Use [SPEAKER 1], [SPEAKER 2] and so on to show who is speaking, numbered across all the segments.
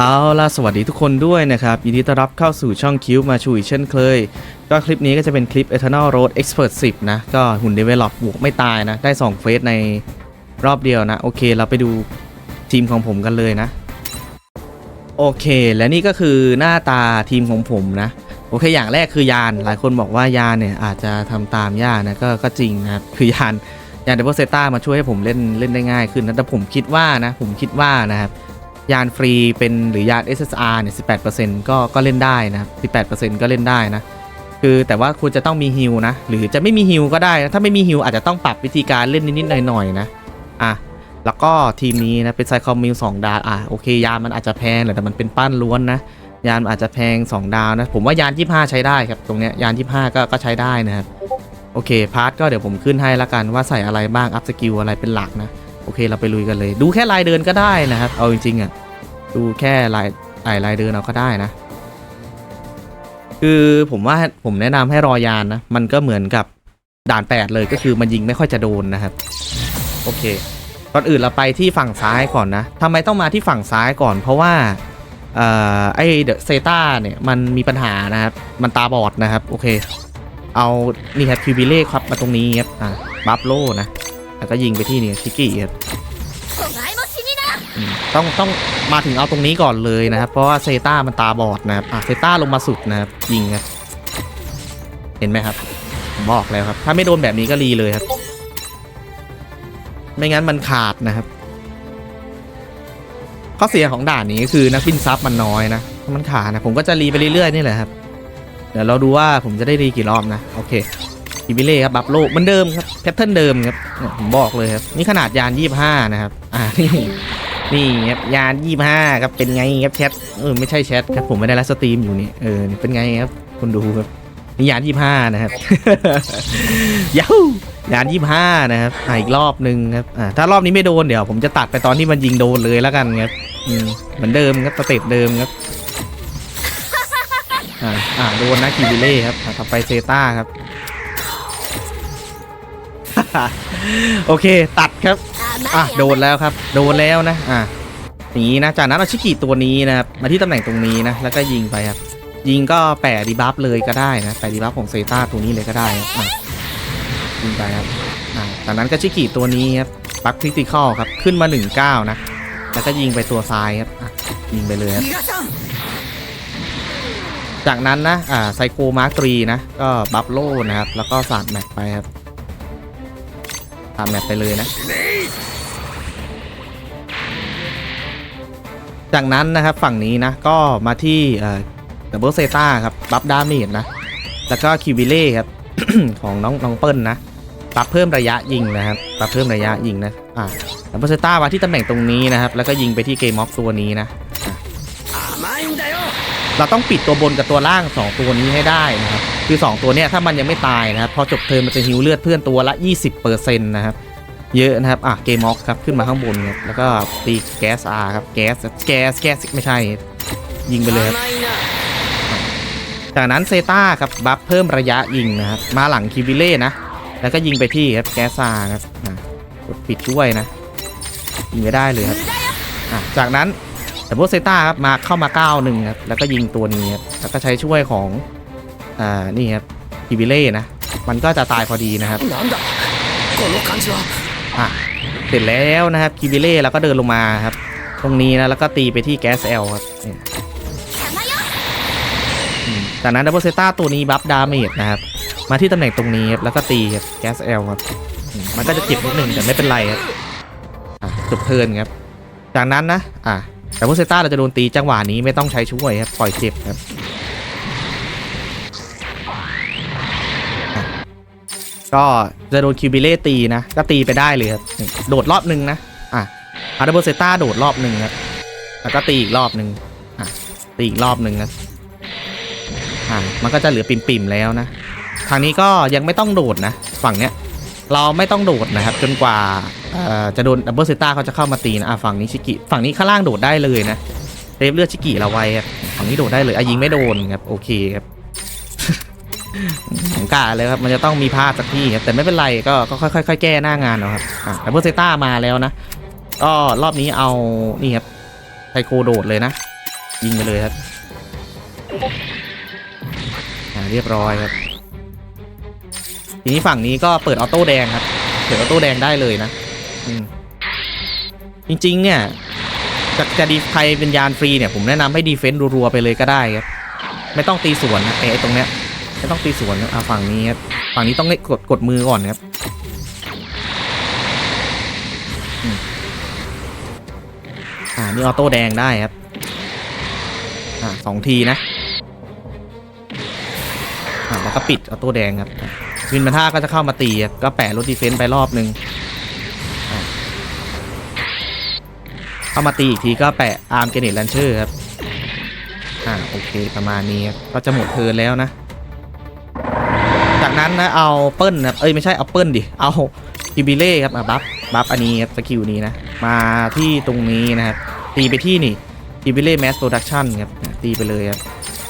[SPEAKER 1] เอาล่ะสวัสดีทุกคนด้วยนะครับ ยินดีต้อนรับเข้าสู่ช่องคิวมาชูอีกเช่นเคย ก็คลิปนี้ก็จะเป็นคลิป Eternal Road Expert 10 นะ ก็หุ่น Develop บวกไม่ตายนะ ได้ 2 เฟสในรอบเดียวนะ โอเค เราไปดูทีมของผมกันเลยนะ โอเค และนี่ก็คือหน้าตาทีมของผมนะ โอเค อย่างแรกคือยาน หลายคนบอกว่ายานเนี่ยอาจจะทำตามยากนะก็ก็จริงนะครับคือยานยานเด v ว z เซต้ามาช่วยให้ผมเล่นเล่นได้ง่ายขึ้นนะแต่ผมคิดว่านะ ผมคิดว่านะครับ ยานฟรีเป็นหรือยาน SSR เนี่ย 18%ก็ก็เล่นได้นะครับ18%ก็เล่นได้นะ คือแต่ว่าคุณจะต้องมีฮิลนะ หรือจะไม่มีฮิลก็ได้นะ ถ้าไม่มีฮิลอาจจะต้องปรับวิธีการเล่นนิด ๆ หน่อย ๆ นะ อะ แล้วก็ทีมนี้นะ เป็นไซคอมมิล2ดาวอะ โอเค ยานมันอาจจะแพงแหละแต่มันเป็นปั้นล้วนนะ ยานมันอาจจะแพง 2 ดาวนะ ผมว่ายาน 25 ใช้ได้ครับ ตรงเนี้ยยาน 25 ก็ก็ใช้ได้นะครับ โอเค พาร์ทก็เดี๋ยวผมขึ้นให้ละกันว่าใส่อะไรบ้าง อัพสกิลอะไรเป็นหลักนะ โอเคเราไปลุยกันเลย ดูแค่ลายเดินก็ได้นะครับ เอาจริงๆอะดูแค่ลายไอลายเดินเอาก็ได้นะ คือผมว่าผมแนะนำให้รอยานนะ มันก็เหมือนกับด่าน 8 เลยก็คือมันยิงไม่ค่อยจะโดนนะครับ โอเคก่อนอื่นเราไปที่ฝั่งซ้ายก่อนนะทำไมต้องมาที่ฝั่งซ้ายก่อน เพราะว่าเออไอเดอะเซตาเนี่ยมันมีปัญหานะครับ มันตาบอดนะครับ โอเค เอา นี่ครับคิวบิเล่ครับมาตรงนี้ครับอะบัฟโลนะ แล้วก็ยิงไปที่นี่ชิกกี้ครับต้องต้องมาถึงเอาตรงนี้ก่อนเลยนะครับ เพราะว่าเซต้ามันตาบอดนะครับอะเซต้าลงมาสุดนะครับยิงครับเห็นไหมครับบอกแล้วครับ ถ้าไม่โดนแบบนี้ก็รีเลยครับ ไม่งั้นมันขาดนะครับข้อเสียของด่านนี้คือนักบินซับมันน้อยนะมันขาดนะผมก็จะรีไปเรื่อยๆนี่แหละครับ เดี๋ยวเราดูว่าผมจะได้รีกี่รอบนะ โอเค อีบิเล่ครับบัฟโลเหมือนเดิมครับแพทเทิร์นเดิมครับผมบอกเลยครับนี่ขนาดยาน 25 นะครับอ่านี่นี่ครับยานยี่ห้าครับเป็นไงครับแชทเออไม่ใช่แชทครับผมไม่ได้ไลฟ์สตรีมอยู่นี่เออเป็นไงครับคุณดูครับนี่ยานยี่ห้านะครับยาฮูยานยี่ห้านะครับอ่าอีกรอบหนึ่งครับอ่าถ้ารอบนี้ไม่โดนเดี๋ยว ผมจะตัดไปตอนที่มันยิงโดนเลยแล้วกันครับอืมเหมือนเดิมครับสเต็ปเดิมครับอ่าอ่าโดนนะคิบิเล่ครับอ่าต่อไปเซต้าครับ โอเค ตัดครับ อะโดนแล้วครับ โดนแล้วนะ อะอนี้นะ จากนั้นเอาชิกิตัวนี้นะครับ มาที่ตำแหน่งตรงนี้นะ แล้วก็ยิงไปครับ ยิงก็แปะดีบัฟเลยก็ได้นะ แปะดีบัฟของเซต้าตัวนี้เลยก็ได้อะยิงไปครับ อะจากนั้นก็ชิกิตัวนี้ครับ ปักคริติคอลครับ ขึ้นมา19นะ แล้วก็ยิงไปตัวซ้ายครับ อะยิงไปเลยครับจากนั้นนะ อ่า ไซโคมาร์ตรีนะ ก็บัฟโลนะครับ แล้วก็สาดแม็กไปครับ ตามแมปไปเลยนะ จากนั้นนะครับฝั่งนี้นะก็มาที่ดับเบิลเซตาครับบัฟดาเมจนะ แล้วก็คิวิเล่ครับ ของน้องน้องเปิ้ลนะปรับเพิ่มระยะยิงนะครับปรับเพิ่มระยะยิงนะอ่าดับเบิลเซตามาที่ตำแหน่งตรงนี้นะครับ แล้วก็ยิงไปที่เกมม็อกตัวนี้นะ เราต้องปิดตัวบนกับตัวล่าง 2 ตัวนี้ให้ได้นะครับคือ 2 ตัวเนี้ยถ้ามันยังไม่ตายนะครับพอจบเทอมมันจะหิวเลือดเพื่อนตัวละ 20%นะครับเยอะนะครับ อะ เกมม็อกครับ ขึ้นมาข้างบนครับ แล้วก็ตีแก๊สอาครับ แก๊ส แก๊ส แก๊ส ไม่ใช่ ยิงไปเลยครับ จากนั้นเซตาครับ บัฟเพิ่มระยะยิงนะครับ มาหลังคิวิเล่นะ แล้วก็ยิงไปที่ครับ แก๊สอาครับกดปิดด้วยนะ ยิงไม่ได้เลยครับจากนั้น แต่โบเซต้าครับมาเข้ามา9ก้าหนึ่งครับแล้วก็ยิงตัวนี้ครับแล้วก็ใช้ช่วยของอ่านี่ครับกิบิเล่นะ มันก็จะตายพอดีนะครับเสร็จแล้วนะครับกิบิเล่แล้วก็เดินลงมาครับ ตรงนี้นะแล้วก็ตีไปที่แก๊สเอลครับจากนั้นดับเบิลเซต้าตัวนี้บัฟดาเมจนะครับมาที่ตำแหน่งตรงนี้ครับแล้วก็ตีครับแก๊สเอลครับมันก็จะเจ็บนิดหนึ่งแต่ไม่เป็นไรครับจบเทินครับ จากนั้นนะ อะ แต่พวกเซต้าเราจะโดนตีจังหวะนี้ไม่ต้องใช้ช่วยครับปล่อยเจ็บครับก็จะโดนคิวบิเล่ตีนะ ก็ตีไปได้เลยครับ โดดรอบหนึ่งนะ อะอาร์เบอร์เซต้าโดดรอบหนึ่งครับ แล้วก็ตีอีกรอบหนึ่งอะ ตีอีกรอบหนึ่งนะอะ มันก็จะเหลือปิ่มๆแล้วนะ ทางนี้ก็ยังไม่ต้องโดดนะ ฝั่งเนี้ย เราไม่ต้องโดดนะครับ จนกว่า จะโดนดับเบิลเซต้าเขาจะเข้ามาตีนะฝั่งนี้ชิกิฝั่งนี้ข้างล่างโดดได้เลยนะเรฟเลือดชิกิเราไว้ครับฝั่งนี้โดดได้เลยอะยิงไม่โดนครับโอเคครับผมกะเลยครับมันจะต้องมีพลาดสักที่ครับแต่ไม่เป็นไรก็ค่อยๆค่อยๆแก้หน้างานเอาครับดับเบิลเซต้ามาแล้วนะก็รอบนี้เอานี่ครับไทโคโดดเลยนะ ยิงไปเลยครับเรียบร้อยครับทีนี้ฝั่งนี้ก็เปิดออโต้แดงครับเปิดออโต้แดงได้เลยนะ จริงๆ เนี่ยจะจะดีใครเป็นยานฟรีเนี่ย ผมแนะนำให้ดีเฟนต์รัวๆ ไปเลยก็ได้ครับ ไม่ต้องตีสวนนะไอ้ตรงเนี้ยไม่ต้องตีสวนนะอะฝั่งนี้ครับฝั่งนี้ต้องกดกดมือก่อนครับอ่านี่ออโต้แดงได้ครับอ่าสองทีนะอ่าแล้วก็ปิดออโต้แดงครับวินมาท่าก็จะเข้ามาตีก็แปะรถดีเฟนต์ไปรอบนึง เข้ามาตีอีกทีก็แปะอาร์มเกเนตแลนเชอร์ครับ อ่าโอเคประมาณนี้ครับก็จะหมดเทินแล้วนะ จากนั้นนะเอาเปิ้ลนะเอ้ยไม่ใช่เอาเปิ้ลดิ เอาคิบิเล่ครับมาบัฟบัฟอันนี้ครับสกิลนี้นะ มาที่ตรงนี้นะครับ ตีไปที่นี่คิบิเล่แมสโปรดักชั่นครับตีไปเลยครับ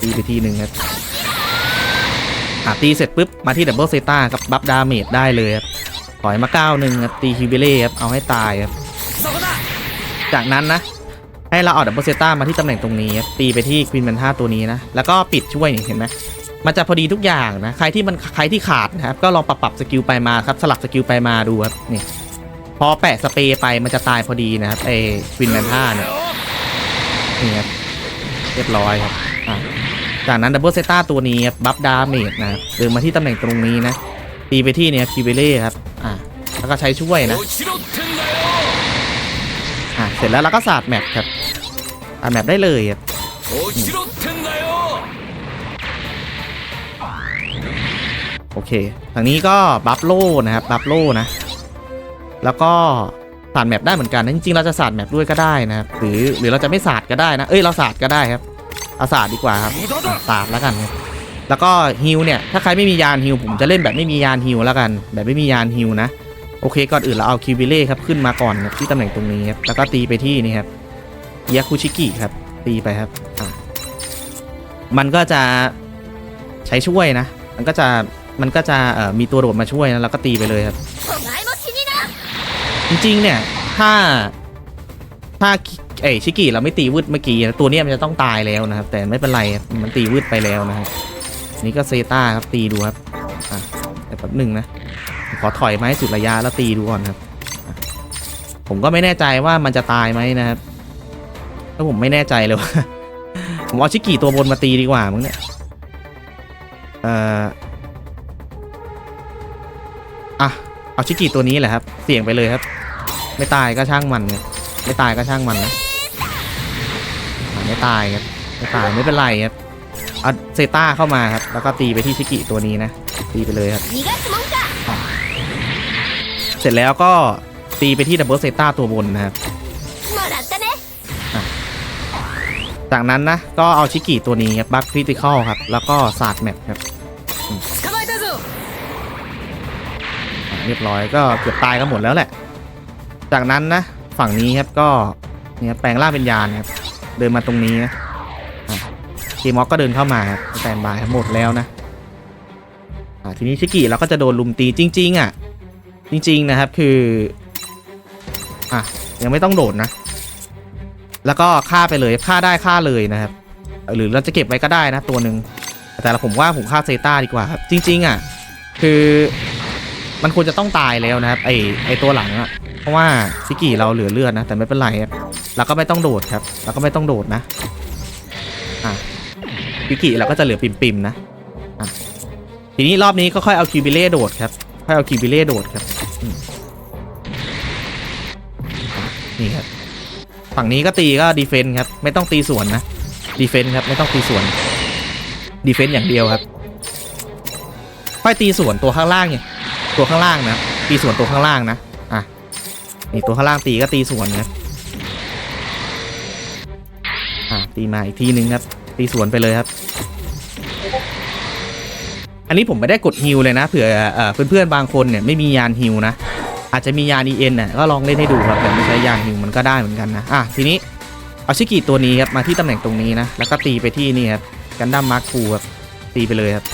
[SPEAKER 1] ตีไปที่หนึ่งครับอ่าตีเสร็จปุ๊บมาที่ดับเบิลเซต้าครับบัฟดาเมจได้เลยครับถอยมาเก้าหนึ่งครับตีฮิวบิเล่ครับเอาให้ตายครับ จากนั้นนะ ให้เราเอาดับเบิลเซต้ามาที่ตำแหน่งตรงนี้ ตีไปที่ควีนแมนท่าตัวนี้นะ แล้วก็ปิดช่วยเห็นไหมมันจะพอดีทุกอย่างนะ ใครที่มันใครที่ขาดนะครับ ก็ลองปรับปรับสกิลไปมาครับ สลับสกิลไปมาดูครับ นี่ พอแปะสเปย์ไปมันจะตายพอดีนะครับไอ้ควินแมนท่าเนี่ย นี่ครับ เรียบร้อยครับจากนั้นดับเบิลเซต้าตัวนี้บัฟดาเมจนะเดินมาที่ตำแหน่งตรงนี้นะ ตีไปที่เนี่ยคิเวเล่ครับ อ่าแล้วก็ใช้ช่วยนะ่ะเสร็จแล้วเราก็สาดแมปครับสาดแมปได้เลยครับโอเคทางนี้ก็บัฟโล่นะครับบัฟโล่นะ แล้วก็สาดแมปได้เหมือนกันจริงๆเราจะสาดแมปด้วยก็ได้นะครับหรือหรือเราจะไม่สาดก็ได้นะ เอ้ยเราสาดก็ได้ครับอาสาดดีกว่าครับสาดแล้วกันแล้วก็ฮิลเนี่ยถ้าใครไม่มียานฮิลผมจะเล่นแบบไม่มียานฮิลแล้วกัน แบบไม่มียานฮิลนะ โอเคก่อนอื่นเราเอาคิวบิเล่ครับขึ้นมาก่อนครับที่ตำแหน่งตรงนี้ครับแล้วก็ตีไปที่นี่ครับยาคุชิกิครับ ตีไปครับ มันก็จะใช้ช่วยนะ มันก็จะมันก็จะมีตัวโดดมาช่วยนะแล้วก็ตีไปเลยครับ จริงๆเนี่ยถ้าถ้าเอ้ชิกิเราไม่ตีวืดเมื่อกี้ตัวนี้มันจะต้องตายแล้วนะครับ แต่ไม่เป็นไรมันตีวืดไปแล้วนะครับนี่ก็เซตาครับตีดูครับอะแต่แป๊บหนึ่งนะ ขอถอยไม้สุดระยะแล้วตีดูก่อนครับ ผมก็ไม่แน่ใจว่ามันจะตายไหมนะครับแล้วผมไม่แน่ใจเลยว่า ผมเอาชิกี้ตัวบนมาตีดีกว่ามึงเนี่ย เอ่ออะเอาชิกี้ตัวนี้แหละครับ เสี่ยงไปเลยครับ ไม่ตายก็ช่างมันครับไม่ตายก็ช่างมันนะไม่ตายครับไม่ตายไม่เป็นไรครับเอาเซต้าเข้ามาครับ แล้วก็ตีไปที่ชิกี้ตัวนี้นะ ตีไปเลยครับ เสร็จแล้วก็ตีไปที่ดับเบิลเซต้าตัวบนนะครับจากนั้นนะ ก็เอาชิกิตัวนี้บบัคคริติคอลครับ แล้วก็สาดแมปครับเรียบร้อยก็เกือบตายกันหมดแล้วแหละ จากนั้นนะ ฝั่งนี้ครับก็เนี่ยแปลงร่างเป็นยานครับ เดินมาตรงนี้นะทีมอกก็เดินเข้ามาครับแตนบายหมดแล้วนะทีนี้ชิกิเราก็จะโดนลุมตีจริง ๆ อะ จริงๆนะครับคือ อะ ยังไม่ต้องโดดนะ แล้วก็ฆ่าไปเลยฆ่าได้ฆ่าเลยนะครับ หรือเราจะเก็บไว้ก็ได้นะตัวหนึ่งแต่ละผมว่าผมฆ่าเซต้าดีกว่าครับจริง ๆ อะ คือมันควรจะต้องตายแล้วนะครับไอไอตัวหลังอะเพราะว่าซิกิเราเหลือเลือดนะแต่ไม่เป็นไรเราก็ไม่ต้องโดดครับเราก็ไม่ต้องโดดนะอะซิกิเราก็จะเหลือปิ่มๆนะอะทีนี้รอบนี้ก็ค่อยเอาคิวบิเล่โดดครับค่อยเอาคิวบิเล่โดดครับ ฝั่งนี้ก็ตีก็ดีเฟนต์ครับ ไม่ต้องตีสวนนะดีเฟนต์ครับ ไม่ต้องตีสวนดีเฟนต์อย่างเดียวครับค่อยตีส่วนตัวข้างล่างเนี่ยตัวข้างล่างนะตีส่วนตัวข้างล่างนะอะนี่ตัวข้างล่างตีก็ตีส่วนนะอะตีมาอีกทีนึงครับ ตีสวนไปเลยครับ อันนี้ผมไม่ได้กดฮิวเลยนะเผื่อเอ่อเพื่อนๆบางคนเนี่ยไม่มียานฮิวนะ อาจจะมียานีเอ็นน่ะก็ลองเล่นให้ดูครับแต่ไม่ใช้ยางหนึ่งมันก็ได้เหมือนกันนะอะทีนี้เอาชิกิตัวนี้ครับมาที่ตำแหน่งตรงนี้นะแล้วก็ตีไปที่นี่ครับกันดั้มมาร์คฟูครับตีไปเลยครับ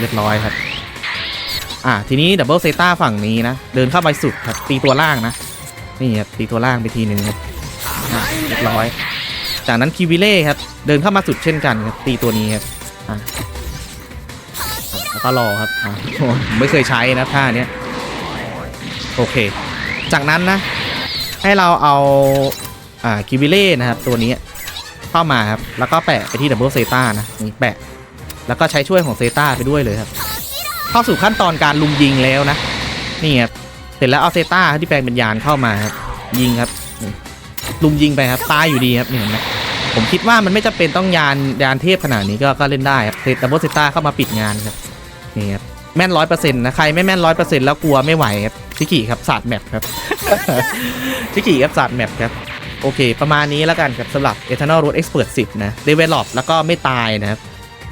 [SPEAKER 1] เรียบร้อยครับอะทีนี้ดับเบิลเซต้าฝั่งนี้นะเดินเข้าไปสุดครับตีตัวล่างนะนี่ครับตีตัวล่างไปทีหนึ่งครับเรียบร้อย จากนั้นคิวิเล่ครับเดินเข้ามาสุดเช่นกันครับตีตัวนี้ครับแล้วก็รอครับผมไม่เคยใช้นะท่าเนี้ย โอเค จากนั้นนะ ให้เราเอาอ่าคิวิเล่นะครับ ตัวนี้เข้ามาครับ แล้วก็แปะไปที่ดับเบิลเซตานะนี่แปะ แล้วก็ใช้ช่วยของเซตาไปด้วยเลยครับ เข้าสู่ขั้นตอนการลุมยิงแล้วนะ นี่ครับ เสร็จแล้วเอาเซตาที่แปลงเป็นยานเข้ามาครับ ยิงครับลุมยิงไปครับ ตายอยู่ดีครับนี่เห็นไหมผมคิดว่ามันไม่จำเป็นต้องยานยานเทพขนาดนี้ก็ก็เล่นได้ครับเซตดับเบิลเซตาเข้ามาปิดงานครับนี่ครับแม่นร้อยเปอร์เซ็นต์นะ ใครไม่แม่นร้อยเปอร์เซ็นต์แล้วกลัวไม่ไหวครับ ชิกิครับศาสตร์แมปครับ ชิกิครับศาสตร์แมปครับ โอเค ประมาณนี้แล้วกันครับสำหรับ Eternal Road Expert 10 นะ Develop แล้วก็ไม่ตายนะครับ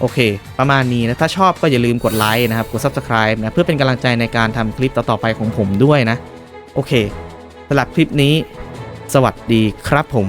[SPEAKER 1] โอเค ประมาณนี้นะ ถ้าชอบก็อย่าลืมกดไลค์นะครับ กด Subscribe นะ เพื่อเป็นกำลังใจในการทำคลิปต่อๆไปของผมด้วยนะ โอเคสำหรับคลิปนี้ สวัสดีครับผม